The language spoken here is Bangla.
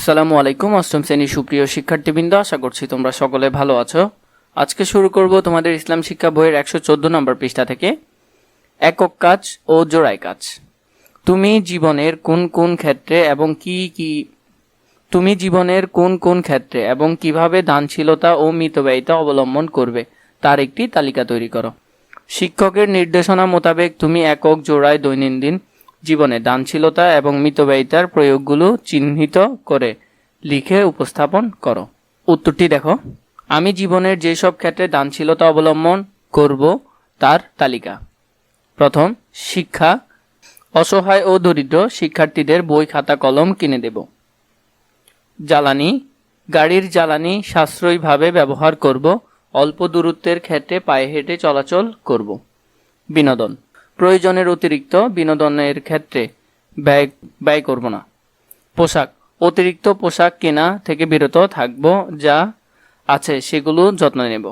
আসসালামু আলাইকুম, অষ্টম শ্রেণির সুপ্রিয় শিক্ষার্থীবৃন্দ, আশা করছি তোমরা সকলে ভালো আছো। আজকে শুরু করব তোমাদের ইসলাম শিক্ষা বইয়ের একশো চোদ্দ নম্বর পৃষ্ঠা থেকে। একক কাজ ও জোড়াই কাজ। তুমি জীবনের কোন কোন ক্ষেত্রে এবং কি কি, তুমি জীবনের কোন কোন ক্ষেত্রে এবং কীভাবে দানশীলতা ও মিতব্যয়িতা অবলম্বন করবে, তার একটি তালিকা তৈরি করো। শিক্ষকের নির্দেশনা মোতাবেক তুমি একক জোড়ায় দৈনন্দিন জীবনে দানশীলতা এবং মিতব্যয়িতার প্রয়োগগুলো চিহ্নিত করে লিখে উপস্থাপন করো। উত্তরটি দেখো। আমি জীবনের যেসব ক্ষেত্রে দানশীলতা অবলম্বন করব তার তালিকা। প্রথম, শিক্ষা। অসহায় ও দরিদ্র শিক্ষার্থীদের বই, খাতা, কলম কিনে দেব। জ্বালানি। গাড়ির জ্বালানি সাশ্রয়ীভাবে ব্যবহার করব। অল্প দূরত্বের ক্ষেত্রে পায়ে হেঁটে চলাচল করব। বিনোদন। প্রয়োজনের অতিরিক্ত বিনোদনের ক্ষেত্রে ব্যয় ব্যয় করব না। পোশাক, অতিরিক্ত পোশাক কেনা থেকে বিরত থাকব যা আছে সেগুলো যত্ন নেব।